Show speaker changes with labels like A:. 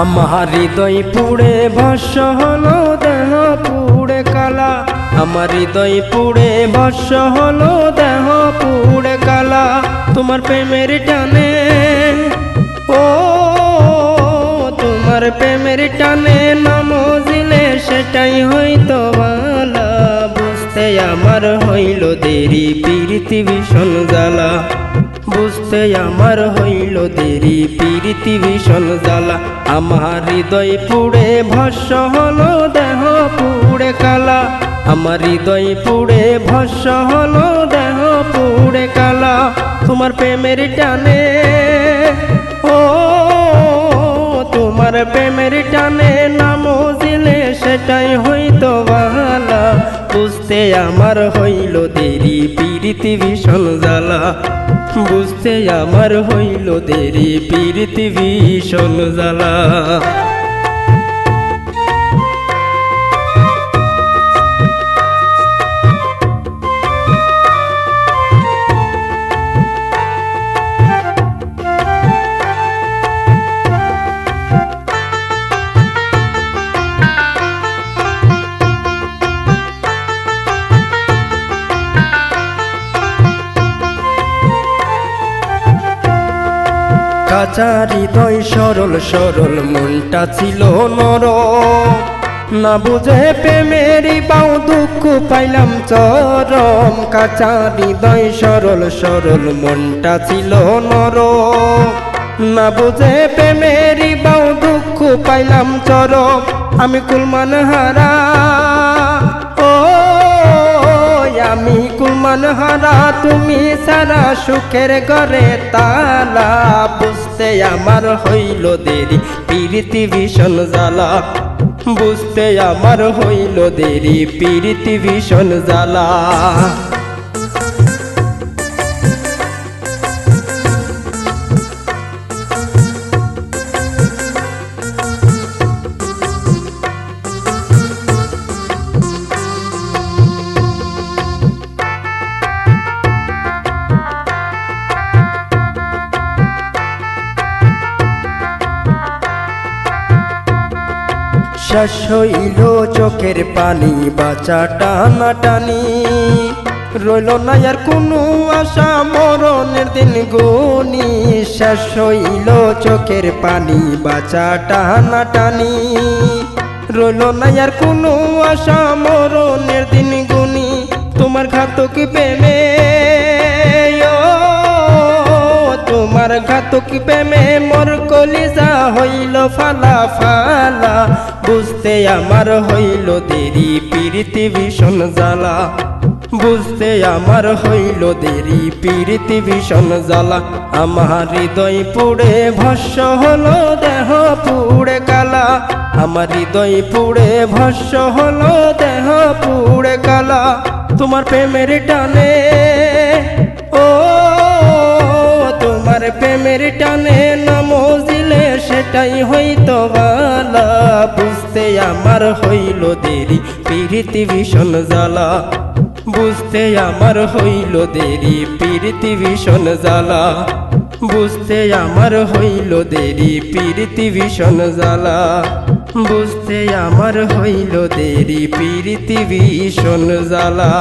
A: আমার হৃদয় পুড়ে ভস্য হলো দেহ, পুড়ে কালা। আমার হৃদয় পুড়ে ভস্য হলো দেহ, পুড়ে কালা। তোমার প্রেমের টানে, ও, তোমার প্রেমের টানে নামজিলে সেটাই হয়তো ভালা বুঝতে আমার হইল দেরি প্রীতি ভীষণ জ্বালা বুঝতে আমার হইল দেরি। প্রীতি ভীষণ জ্বালা। আমার হৃদয় পুড়ে, ভস্য হলো, দেহ পুড়ে কালা। আমার হৃদয় পুড়ে, ভস্য হলো, দেহ পুড়ে কালা। তোমার প্রেমের টানে, ও, তোমার প্রেমের টানে নামো নামজিলে সেটাই হইতো বালা বুঝতে আমার হইল দেরি, প্রীতি ভীষণ জ্বালা। বুঝতে আমার হইল দেরি পৃথিবী ভীষণ জ্বালা। কাঁচা হৃদয় সরল সরল, মনটা ছিল নর না বুঝে প্রেমেরই পাও দুঃখ পাইলাম চরম। কাঁচা হৃদয় সরল সরল, মনটা ছিল নর না বুঝে প্রেমেরই পাও দুঃখ পাইলাম চরম। আমি কুলমান হারা কুলমান তুমি সারা সুখের ঘরে তালা। বুঝতে আমার হইল দেরি, প্রীতি ভীষণ জ্বালা। বুঝতে আমার হইল দেরি, প্রীতি ভীষণ জ্বালা। শেষ হইল চোখের পানি, বাঁচা টানা টানি রইল না আর কোনো আশা, মরণের দিন গুনি শেষ হইল চোখের পানি, বাঁচা টানা টানি রইল না আর কোনো আশা, মরণের দিন গুনি তোমার ঘাতক প্রেমে। তোমার ঘাতক প্রেমে মোর কলিজা হইল ফালা ফালা বুঝতে আমার হইল দেরি, প্রীতি ভীষণ জ্বালা। বুঝতে আমার হইল দেরি, প্রীতি ভীষণ জ্বালা। আমার হৃদয় পুড়ে, ভস্য হলো দেহ পুড়ে কালা। আমার হৃদয় পুড়ে, ভস্য হলো দেহ পুড়ে কালা। তোমার প্রেমের টানে, ও তোমার প্রেমের টানে নামজিলে, সেটাই হইতো বালা। বুঝতে আমার হইল দেরি, প্রীতি ভীষণ জ্বালা। বুঝতে আমার হইল দেরি, প্রীতি ভীষণ জ্বালা। বুঝতে আমার হইল দেরি, প্রীতি ভীষণ জ্বালা। বুঝতে আমার হইল দেরি, প্রীতি ভীষণ জ্বালা।